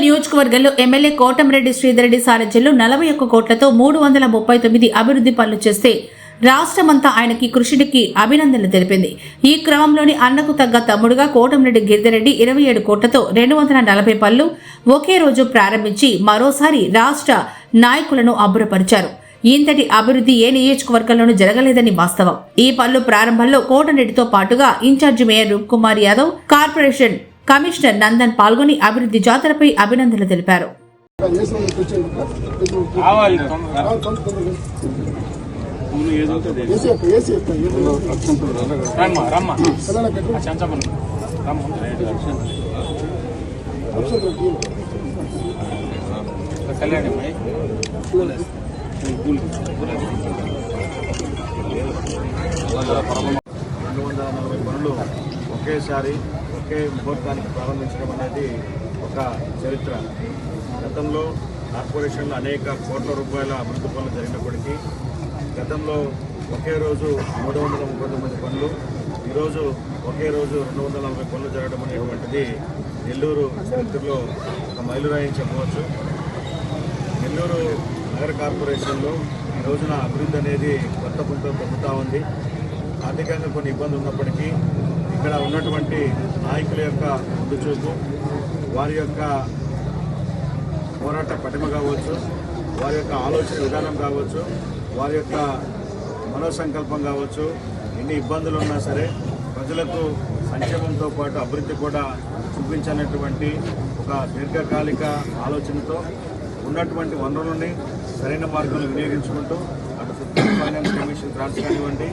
Rural నియోజకవర్గంలో MLA Kotamreddy Sridhar Reddy సారథ్యంలో నలభై ఒక్క కోట్లతో మూడు వందల ముప్పై తొమ్మిది అభివృద్ధి పనులు చేస్తే రాష్ట్రమంతా ఆయనకి కృషికి అభినందనలు తెలిపింది. ఈ క్రమంలోని అన్నకు తగ్గ తమ్ముడుగా కోటంరెడ్డి గిరిధరెడ్డి ఇరవై ఏడు కోట్లతో రెండు వందల నలభై పనులు ఒకే రోజు ప్రారంభించి మరోసారి రాష్ట్ర నాయకులను అబ్బురపరిచారు. ఇంతటి అభివృద్ధి ఏ నియోజకవర్గంలోనూ జరగలేదని వాస్తవం. ఈ పనులు ప్రారంభంలో కోటరెడ్డితో పాటుగా in charge mayor Roop Kumar Yadav corporation commissioner Nandan పాల్గొని అభివృద్ధి జాతరపై అభినందనలు తెలిపారు. కావాలి రమ్మా కళ్యాణి రెండు వందల నలభై పనులు ఒకేసారి ఒకే ముహూర్తానికి ప్రారంభించడం అనేది ఒక చరిత్ర. గతంలో కార్పొరేషన్లో అనేక కోట్ల రూపాయల అభివృద్ధి పనులు జరిగినప్పటికీ గతంలో ఒకే రోజు మూడు వందల ముప్పై తొమ్మిది పనులు ఈరోజు ఒకే రోజు రెండు వందల నలభై పనులు జరగడం అనేటువంటిది నెల్లూరు చరిత్రలో ఒక మైలురాయి చెప్పవచ్చు. నెల్లూరు నగర కార్పొరేషన్లో ఈ రోజున అభివృద్ధి అనేది కొత్త పుంతో పొందుతూ ఉంది. ఆర్థికంగా కొన్ని ఇబ్బందులు ఉన్నప్పటికీ ఇక్కడ ఉన్నటువంటి నాయకుల యొక్క ముందు చూపు వారి యొక్క పోరాట పటిమ కావచ్చు వారి యొక్క ఆలోచన విధానం కావచ్చు వారి యొక్క మనోసంకల్పం కావచ్చు ఎన్ని ఇబ్బందులు ఉన్నా సరే ప్రజలకు సంక్షేమంతో పాటు అభివృద్ధి కూడా చూపించినటువంటి ఒక దీర్ఘకాలిక ఆలోచనతో ఉన్నటువంటి వనరులని సరైన మార్గంలో వినియోగించుకుంటూ అటు ఫిఫ్టీన్ ఫైనాన్స్ కమిషన్ గ్రాంట్స్ కానివ్వండి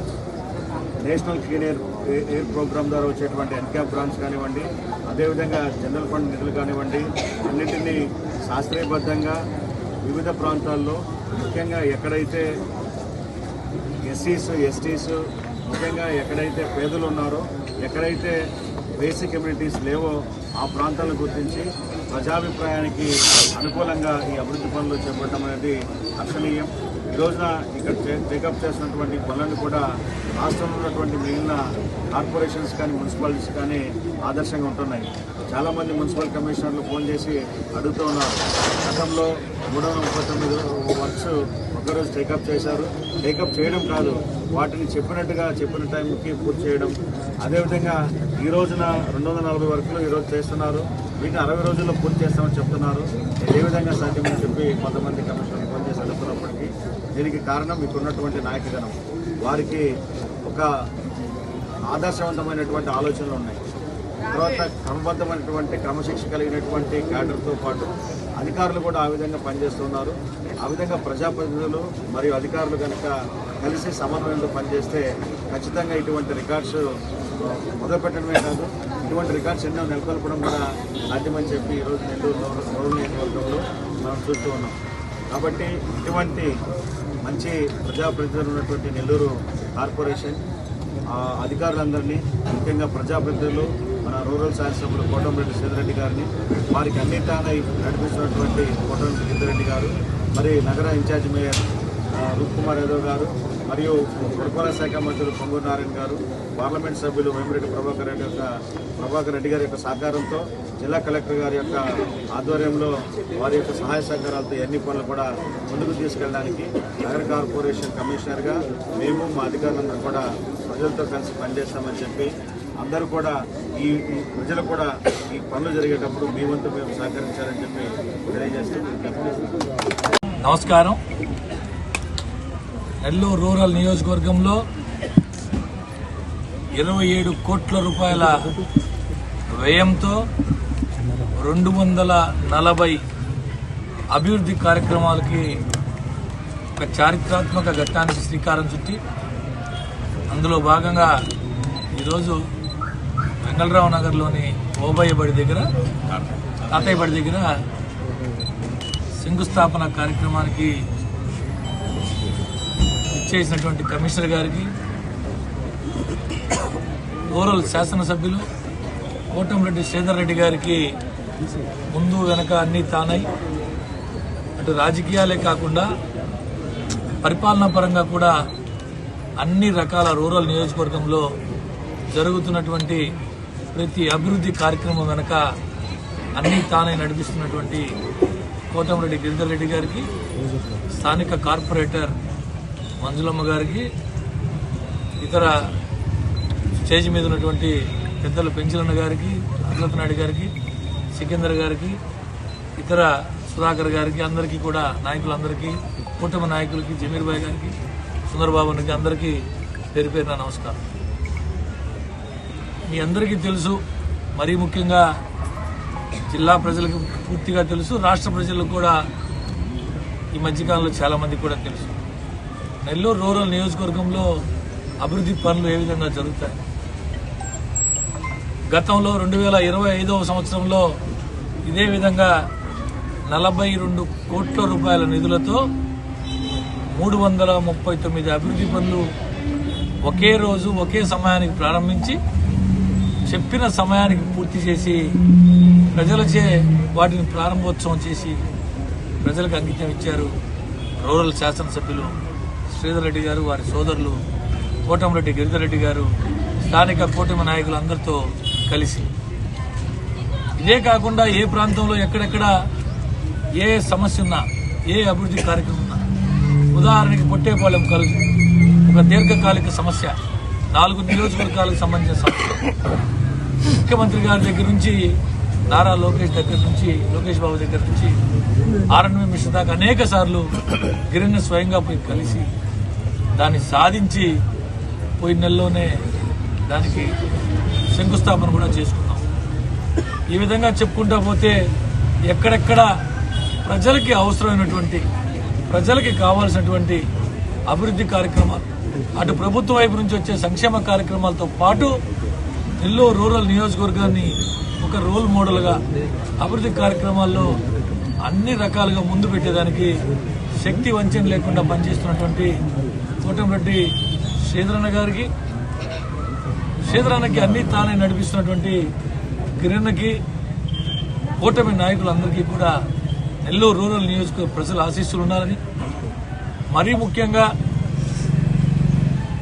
national clean air air programme ద్వారా వచ్చేటువంటి ఎన్క్యాప్ గ్రాంట్స్ కానివ్వండి అదేవిధంగా జనరల్ ఫండ్ నిధులు కానివ్వండి అన్నింటినీ శాస్త్రీయబద్ధంగా వివిధ ప్రాంతాల్లో ముఖ్యంగా ఎక్కడైతే ఎస్సీస్ ఎస్టీస్ ముఖ్యంగా ఎక్కడైతే పేదలు ఉన్నారో ఎక్కడైతే బేసిక్ కమ్యూనిటీస్ లేవో ఆ ప్రాంతాలను గుర్తించి ప్రజాభిప్రాయానికి అనుకూలంగా ఈ అభివృద్ధి పనులు చేపట్టడం అనేది లక్షణీయం. రోజున ఇక్కడ టేకప్ చేసినటువంటి పనులను కూడా రాష్ట్రంలో ఉన్నటువంటి మిగిలిన కార్పొరేషన్స్ కానీ మున్సిపాలిటీస్ కానీ ఆదర్శంగా ఉంటున్నాయి. చాలామంది మున్సిపల్ కమిషనర్లు ఫోన్ చేసి అడుగుతూ ఉన్నారు. గతంలో మూడు వందల ముప్పై తొమ్మిది వర్క్స్ ఒకరోజు టేకప్ చేశారు. టేకప్ చేయడం కాదు వాటిని చెప్పినట్టుగా చెప్పిన టైంకి పూర్తి చేయడం. అదేవిధంగా ఈ రోజున రెండు వందల నలభై వర్కులు ఈరోజు చేస్తున్నారు. వీటిని అరవై రోజుల్లో పూర్తి చేస్తామని చెప్తున్నారు. ఏ విధంగా సాధ్యమని చెప్పి కొంతమంది కమిషనర్లు ఫోన్ చేసి అడుగుతున్నప్పటికీ దీనికి కారణం మీకు ఉన్నటువంటి నాయకగణం వారికి ఒక ఆదర్శవంతమైనటువంటి ఆలోచనలు ఉన్నాయి. తర్వాత క్రమబద్ధమైనటువంటి క్రమశిక్ష కలిగినటువంటి క్యాడర్తో పాటు అధికారులు కూడా ఆ విధంగా పనిచేస్తున్నారు. ఆ విధంగా ప్రజాప్రతినిధులు మరియు అధికారులు కనుక కలిసి సమన్వయంతో పనిచేస్తే ఖచ్చితంగా ఇటువంటి రికార్డ్స్ మొదలుపెట్టడమే కాదు ఇటువంటి రికార్డ్స్ ఎన్నో నెలకొల్పడం కూడా సాధ్యమని చెప్పి ఈరోజు నెల్లూరు రూరల్ నియోజకవర్గంలో మనం చూస్తూ ఉన్నాం. కాబట్టి ఇటువంటి మంచి ప్రజాప్రతినిధులు ఉన్నటువంటి నెల్లూరు కార్పొరేషన్ అధికారులందరినీ ముఖ్యంగా ప్రజాప్రతినిధులు మన రూరల్ శాసనసభ్యులు కోటంరెడ్డి శ్రీధరెడ్డి గారిని వారికి అన్ని తానై నడిపిస్తున్నటువంటి కోటంరెడ్డి గిద్దిరెడ్డి గారు మరి నగర in charge mayor Roop Kumar Yadav garu మరియు పురపాలక శాఖ మంత్రులు పొంగూరు నారాయణ గారు పార్లమెంట్ సభ్యులు వేమిరెడ్డి ప్రభాకర్ రెడ్డి యొక్క ప్రభాకర్ రెడ్డి గారి యొక్క సహకారంతో జిల్లా కలెక్టర్ గారి యొక్క ఆధ్వర్యంలో వారి యొక్క సహాయ సహకారాలతో ఎన్ని అన్ని పనులు కూడా ముందుకు తీసుకెళ్ళడానికి నగర కార్పొరేషన్ కమిషనర్గా మేము మా అధికారులందరూ కూడా ప్రజలతో కలిసి పనిచేస్తామని చెప్పి అందరూ కూడా ఈ ప్రజలు కూడా ఈ పనులు జరిగేటప్పుడు మీ వంతు మేము సహకరించాలని చెప్పి తెలియజేస్తూ నమస్కారం. నెల్లూరు రూరల్ నియోజకవర్గంలో ఇరవై ఏడు కోట్ల రూపాయల వ్యయంతో రెండు వందల నలభై అభివృద్ధి కార్యక్రమాలకి ఒక చారిత్రాత్మక ఘట్టానికి శ్రీకారం చుట్టి అందులో భాగంగా ఈరోజు వెంగళరావు నగర్లోని ఓబయ్య బడి దగ్గర తాతయ్య బడి దగ్గర శంకుస్థాపన కార్యక్రమానికి చేసినటువంటి కమిషనర్ గారికి గౌరవ శాసనసభ్యులు కోటంరెడ్డి శ్రీధర్ రెడ్డి గారికి ముందు వెనక అన్ని తానై అటు రాజకీయాలే కాకుండా పరిపాలనా పరంగా కూడా అన్ని రకాల రూరల్ నియోజకవర్గంలో జరుగుతున్నటువంటి ప్రతి అభివృద్ధి కార్యక్రమం వెనక అన్ని తానే నడిపిస్తున్నటువంటి కోటమిరెడ్డి గిరిధర్ రెడ్డి గారికి స్థానిక కార్పొరేటర్ మంజులమ్మ గారికి ఇతర స్టేజ్ మీద ఉన్నటువంటి పెద్దలు పెంచలన్న గారికి అర్లత నాయుడు గారికి సికిందర్ గారికి ఇతర సుధాకర్ గారికి అందరికీ కూడా నాయకులందరికీ కూటమి నాయకులకి జమీర్ భాయ్ గారికి సుందరబాబునికి అందరికీ పేరు పేరున నమస్కారం. మీ అందరికీ తెలుసు మరీ ముఖ్యంగా జిల్లా ప్రజలకు పూర్తిగా తెలుసు రాష్ట్ర ప్రజలకు కూడా ఈ మధ్యకాలంలో చాలామందికి కూడా తెలుసు. నెల్లూరు రూరల్ నియోజకవర్గంలో అభివృద్ధి పనులు ఏ విధంగా జరుగుతాయి? గతంలో రెండు వేల ఇరవై ఐదవ సంవత్సరంలో ఇదే విధంగా నలభై రెండు కోట్ల రూపాయల నిధులతో మూడు వందల ముప్పై తొమ్మిది అభివృద్ధి పనులు ఒకే రోజు ఒకే సమయానికి ప్రారంభించి చెప్పిన సమయానికి పూర్తి చేసి ప్రజలచే వాటిని ప్రారంభోత్సవం చేసి ప్రజలకు అంకితం ఇచ్చారు రూరల్ శాసనసభ్యులు శ్రీధర్ రెడ్డి గారు వారి సోదరులు కోటంరెడ్డి గిరిధర్ రెడ్డి గారు స్థానిక కూటమి నాయకులు అందరితో కలిసి. ఇదే కాకుండా ఏ ప్రాంతంలో ఎక్కడెక్కడ ఏ సమస్య ఉన్నా ఏ అభివృద్ధి కార్యక్రమం ఉన్నా ఉదాహరణకి పొట్టేపాలెం కలుగు ఒక దీర్ఘకాలిక సమస్య నాలుగు నియోజకవర్గాలకు సంబంధించిన సమస్య. ముఖ్యమంత్రి గారి దగ్గర నుంచి నారా లోకేష్ దగ్గర నుంచి లోకేష్ బాబు దగ్గర నుంచి ఆర్ఎన్వి మిశ్ర దాకా అనేక సార్లు గిరిని స్వయంగా పోయి కలిసి దాన్ని సాధించి పోయిన నెలలోనే దానికి శంకుస్థాపన కూడా చేసుకున్నాం. ఈ విధంగా చెప్పుకుంటా పోతే ఎక్కడెక్కడ ప్రజలకి అవసరమైనటువంటి ప్రజలకి కావాల్సినటువంటి అభివృద్ధి కార్యక్రమాలు అటు ప్రభుత్వం వైపు నుంచి వచ్చే సంక్షేమ కార్యక్రమాలతో పాటు నెల్లూరు రూరల్ నియోజకవర్గాన్ని ఒక రోల్ మోడల్గా అభివృద్ధి కార్యక్రమాల్లో అన్ని రకాలుగా ముందు పెట్టేదానికి శక్తి వంచన లేకుండా పనిచేస్తున్నటువంటి కోటంరెడ్డి శ్రీధరన్న గారికి శ్రీధరన్నకి అన్ని తానే నడిపిస్తున్నటువంటి కిరణ్కి కూటమి నాయకులందరికీ కూడా నెల్లూరు రూరల్ నియోజకవర్గ ప్రజల ఆశీస్సులు ఉండాలని మరీ ముఖ్యంగా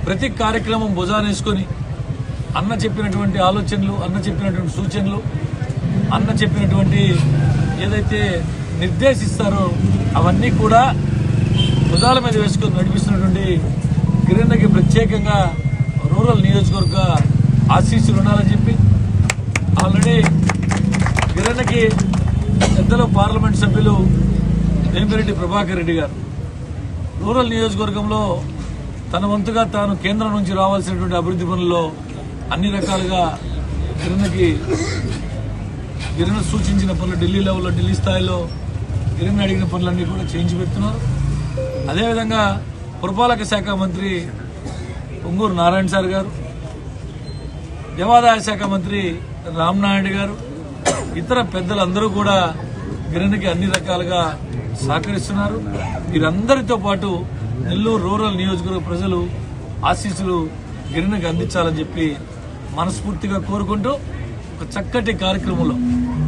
ప్రతి కార్యక్రమం భుజానేసుకొని అన్న చెప్పినటువంటి ఆలోచనలు అన్న చెప్పినటువంటి సూచనలు అన్న చెప్పినటువంటి ఏదైతే నిర్దేశిస్తారో అవన్నీ కూడా భుజాల మీద వేసుకొని నడిపిస్తున్నటువంటి కిరణ్కి ప్రత్యేకంగా రూరల్ నియోజకవర్గ ఆశీస్సులు ఉండాలని చెప్పి ఆల్రెడీ కిరణ్కి పెద్దలు పార్లమెంట్ సభ్యులు వేమిరెడ్డి ప్రభాకర్ రెడ్డి గారు. రూరల్ నియోజకవర్గంలో తన వంతుగా తాను కేంద్రం నుంచి రావాల్సినటువంటి అభివృద్ధి పనుల్లో అన్ని రకాలుగా కిరణ్కి కిరణ్ సూచించిన పనులు ఢిల్లీ లెవెల్లో ఢిల్లీ స్థాయిలో కిరణ్ అడిగిన పనులన్నీ కూడా చేయించి పెడుతున్నారు. అదేవిధంగా పురపాలక శాఖ మంత్రి పొంగూరు నారాయణ సార్ గారు దేవాదాయ శాఖ మంత్రి రామ్నాయుడు గారు ఇతర పెద్దలందరూ కూడా గిరణికి అన్ని రకాలుగా సహకరిస్తున్నారు. వీరందరితో పాటు నెల్లూరు రూరల్ నియోజకవర్గ ప్రజలు ఆశీస్సులు గిరణికి అందించాలని చెప్పి మనస్ఫూర్తిగా కోరుకుంటూ ఒక చక్కటి కార్యక్రమంలో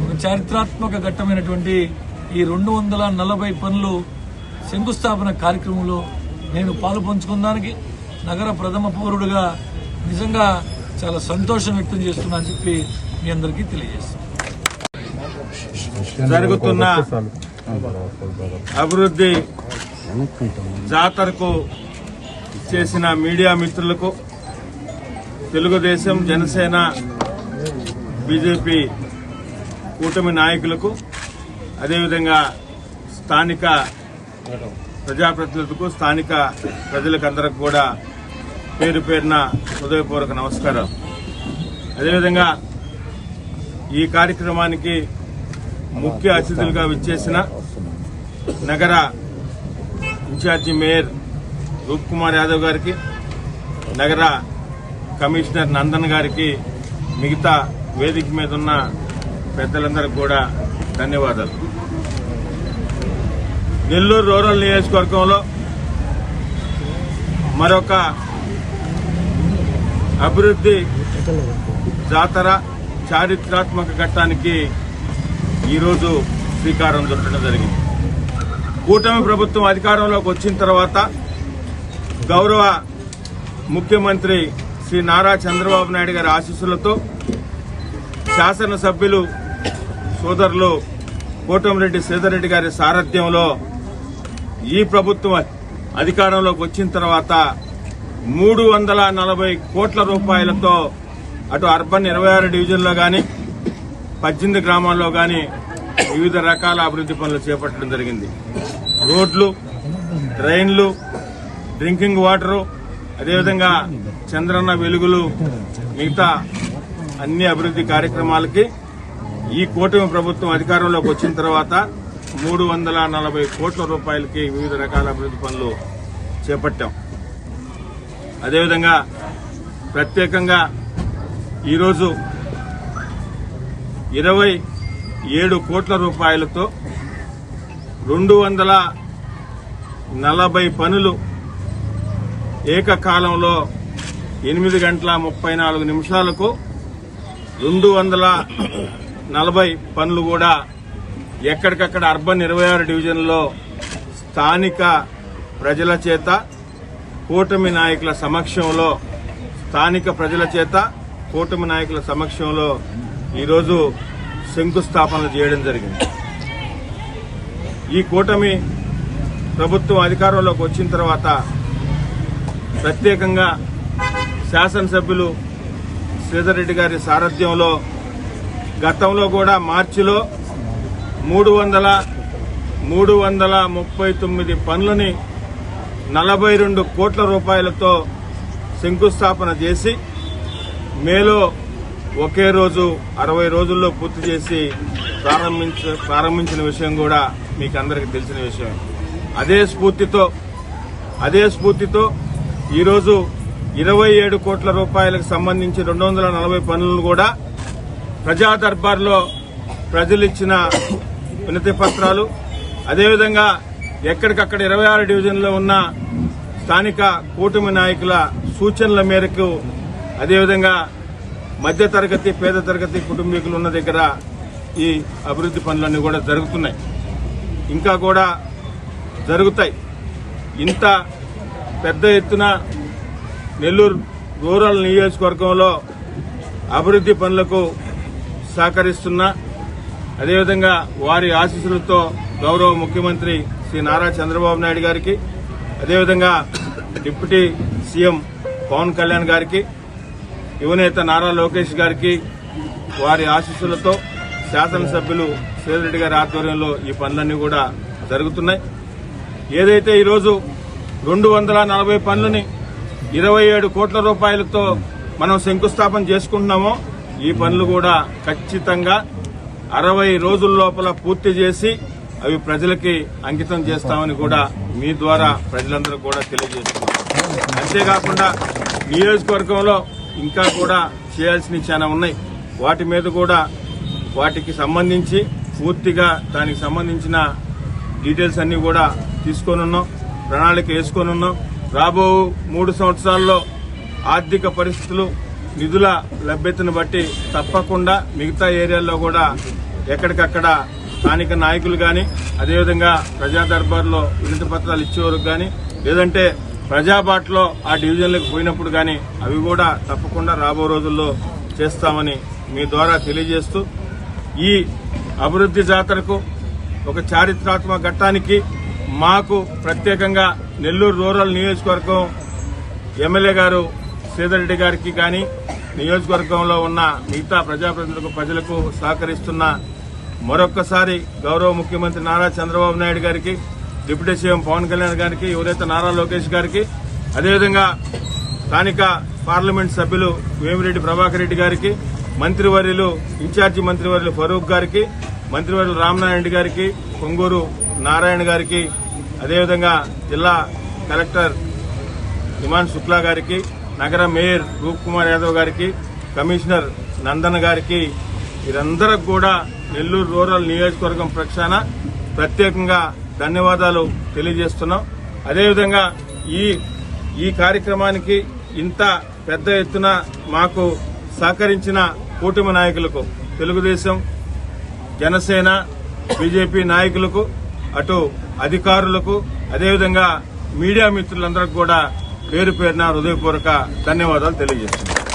ఒక చారిత్రాత్మక ఘట్టమైనటువంటి ఈ రెండు వందల నలభై పనులు శంకుస్థాపన కార్యక్రమంలో నేను పాలు పంచుకున్నానికి నగర ప్రథమ పౌరుడిగా నిజంగా చాలా సంతోషం వ్యక్తం చేస్తున్నా అని చెప్పి మీ అందరికీ తెలియజేస్తాను జరుగుతున్న అభివృద్ధి జాతరకు చేసిన మీడియా మిత్రులకు తెలుగుదేశం జనసేన బీజేపీ కూటమి నాయకులకు అదేవిధంగా స్థానిక ప్రజాప్రతినిధులకు స్థానిక ప్రజలకందరికి కూడా పేరు పేరున హృదయపూర్వక నమస్కారం అదేవిధంగా ఈ కార్యక్రమానికి ముఖ్య అతిథులుగా విచ్చేసిన నగర in charge mayor Roop Kumar Yadav గారికి నగర కమిషనర్ నందన్ గారికి మిగతా వేదిక మీద ఉన్న పెద్దలందరికీ కూడా ధన్యవాదాలు. నెల్లూరు రూరల్ నియోజకవర్గంలో మరొక అభివృద్ధి జాతర చారిత్రాత్మక ఘట్టానికి ఈరోజు శ్రీకారం చుట్టడం జరిగింది. కూటమి ప్రభుత్వం అధికారంలోకి వచ్చిన తర్వాత గౌరవ ముఖ్యమంత్రి శ్రీ నారా చంద్రబాబు నాయుడు గారి ఆశీస్సులతో శాసనసభ్యులు సోదరులు కోటమిరెడ్డి సీతారెడ్డి గారి సారథ్యంలో ఈ ప్రభుత్వం అధికారంలోకి వచ్చిన తర్వాత మూడు వందల నలభై కోట్ల రూపాయలతో అటు అర్బన్ ఇరవై ఆరు డివిజన్లో కానీ పద్దెనిమిది గ్రామాల్లో కానీ వివిధ రకాల అభివృద్ధి పనులు చేపట్టడం జరిగింది. రోడ్లు డ్రైన్లు డ్రింకింగ్ వాటరు అదేవిధంగా చంద్రన్న వెలుగులు మిగతా అన్ని అభివృద్ధి కార్యక్రమాలకి ఈ కూటమి ప్రభుత్వం అధికారంలోకి వచ్చిన తర్వాత మూడు వందల నలభై కోట్ల రూపాయలకి వివిధ రకాల అభివృద్ధి పనులు చేపట్టాం. అదేవిధంగా ప్రత్యేకంగా ఈరోజు ఇరవై ఏడు కోట్ల రూపాయలతో రెండు వందల నలభై పనులు ఏకకాలంలో ఎనిమిది గంటల ముప్పై నాలుగు నిమిషాలకు రెండు వందల నలభై పనులు కూడా ఎక్కడికక్కడ అర్బన్ ఇరవై ఆరు డివిజన్లో స్థానిక ప్రజల చేత కూటమి నాయకుల సమక్షంలో స్థానిక ప్రజల చేత కూటమి నాయకుల సమక్షంలో ఈరోజు శంకుస్థాపనలు చేయడం జరిగింది. ఈ కూటమి ప్రభుత్వం అధికారంలోకి వచ్చిన తర్వాత ప్రత్యేకంగా శాసనసభ్యులు శ్రీధర్రెడ్డి గారి సారథ్యంలో గతంలో కూడా మార్చిలో మూడు వందల మూడు వందల ముప్పై తొమ్మిది పనులని నలభై రెండు కోట్ల రూపాయలతో శంకుస్థాపన చేసి మేలో ఒకే రోజు అరవై రోజుల్లో పూర్తి చేసి ప్రారంభించ ప్రారంభించిన విషయం కూడా మీకు అందరికీ తెలిసిన విషయం. అదే స్ఫూర్తితో అదే స్ఫూర్తితో ఈరోజు ఇరవై ఏడు కోట్ల రూపాయలకు సంబంధించి రెండు వందల నలభై పనులను కూడా ప్రజా దర్బార్లో ప్రజలిచ్చిన వినతి పత్రాలు అదేవిధంగా ఎక్కడికక్కడ ఇరవై ఆరు డివిజన్లో ఉన్న స్థానిక కూటమి నాయకుల సూచనల మేరకు అదేవిధంగా మధ్య తరగతి పేద తరగతి కుటుంబీకులు ఉన్న దగ్గర ఈ అభివృద్ధి పనులన్నీ కూడా జరుగుతున్నాయి. ఇంకా కూడా జరుగుతాయి. ఇంత పెద్ద ఎత్తున నెల్లూరు రూరల్ నియోజకవర్గంలో అభివృద్ధి పనులకు సహకరిస్తున్న అదేవిధంగా వారి ఆశీస్సులతో గౌరవ ముఖ్యమంత్రి శ్రీ నారా చంద్రబాబు నాయుడు గారికి అదేవిధంగా డిప్యూటీ సీఎం పవన్ కళ్యాణ్ గారికి యువనేత నారా లోకేష్ గారికి వారి ఆశీస్సులతో శాసనసభ్యులు సేదిరెడ్డి గారి ఆధ్వర్యంలో ఈ పనులన్నీ కూడా జరుగుతున్నాయి. ఏదైతే ఈరోజు రెండు వందల నలభై పనులని ఇరవై ఏడు కోట్ల రూపాయలతో మనం శంకుస్థాపన చేసుకుంటున్నామో ఈ పనులు కూడా ఖచ్చితంగా అరవై రోజుల లోపల పూర్తి చేసి అవి ప్రజలకి అంకితం చేస్తామని కూడా మీ ద్వారా ప్రజలందరూ కూడా తెలియజేస్తున్నాం అంతేకాకుండా నియోజకవర్గంలో ఇంకా కూడా చేయాల్సినవి చాలా ఉన్నాయి. వాటి మీద కూడా వాటికి సంబంధించి పూర్తిగా దానికి సంబంధించిన డీటెయిల్స్ అన్నీ కూడా తీసుకొని ఉన్నాం. ప్రణాళిక వేసుకొని ఉన్నాం. రాబో మూడు సంవత్సరాల్లో ఆర్థిక పరిస్థితులు నిధుల లభ్యతను బట్టి తప్పకుండా మిగతా ఏరియాల్లో కూడా ఎక్కడికక్కడ స్థానిక నాయకులు కానీ అదేవిధంగా ప్రజా దర్బార్లో వినతి పత్రాలు ఇచ్చేవారు కానీ లేదంటే ప్రజాబాట్లో ఆ డివిజన్లకు పోయినప్పుడు కానీ అవి కూడా తప్పకుండా రాబో రోజుల్లో చేస్తామని మీ ద్వారా తెలియజేస్తూ ఈ అభివృద్ధి జాతరకు ఒక చారిత్రాత్మక ఘట్టానికి మాకు ప్రత్యేకంగా నెల్లూరు రూరల్ నియోజకవర్గం ఎమ్మెల్యే గారు శ్రీధర్రెడ్డి గారికి కానీ నియోజకవర్గంలో ఉన్న మిగతా ప్రజాప్రతినిధులకు ప్రజలకు సహకరిస్తున్న మరొక్కసారి గౌరవ ముఖ్యమంత్రి నారా చంద్రబాబు నాయుడు గారికి డిప్యూటీ సీఎం పవన్ కళ్యాణ్ గారికి యువనేత నారా లోకేష్ గారికి అదేవిధంగా స్థానిక పార్లమెంట్ సభ్యులు వేమిరెడ్డి ప్రభాకర్ రెడ్డి గారికి మంత్రివర్యులు ఇన్ఛార్జి మంత్రివర్యులు ఫరూక్ గారికి మంత్రివర్యులు రామనారాయణ గారికి కొంగూరు నారాయణ గారికి అదేవిధంగా జిల్లా కలెక్టర్ ఇమాన్ శుక్లా గారికి నగర మేయర్ రూప్ కుమార్ యాదవ్ గారికి కమిషనర్ నందన్ గారికి వీరందరికి కూడా నెల్లూరు రూరల్ నియోజకవర్గం ప్రక్షాన ప్రత్యేకంగా ధన్యవాదాలు తెలియజేస్తున్నాం. అదేవిధంగా ఈ ఈ కార్యక్రమానికి ఇంత పెద్ద ఎత్తున మాకు సహకరించిన కూటమి నాయకులకు తెలుగుదేశం జనసేన బీజేపీ నాయకులకు అటు అధికారులకు అదేవిధంగా మీడియా మిత్రులందరికీ కూడా పేరు పేరున హృదయపూర్వక ధన్యవాదాలు తెలియజేస్తున్నాను.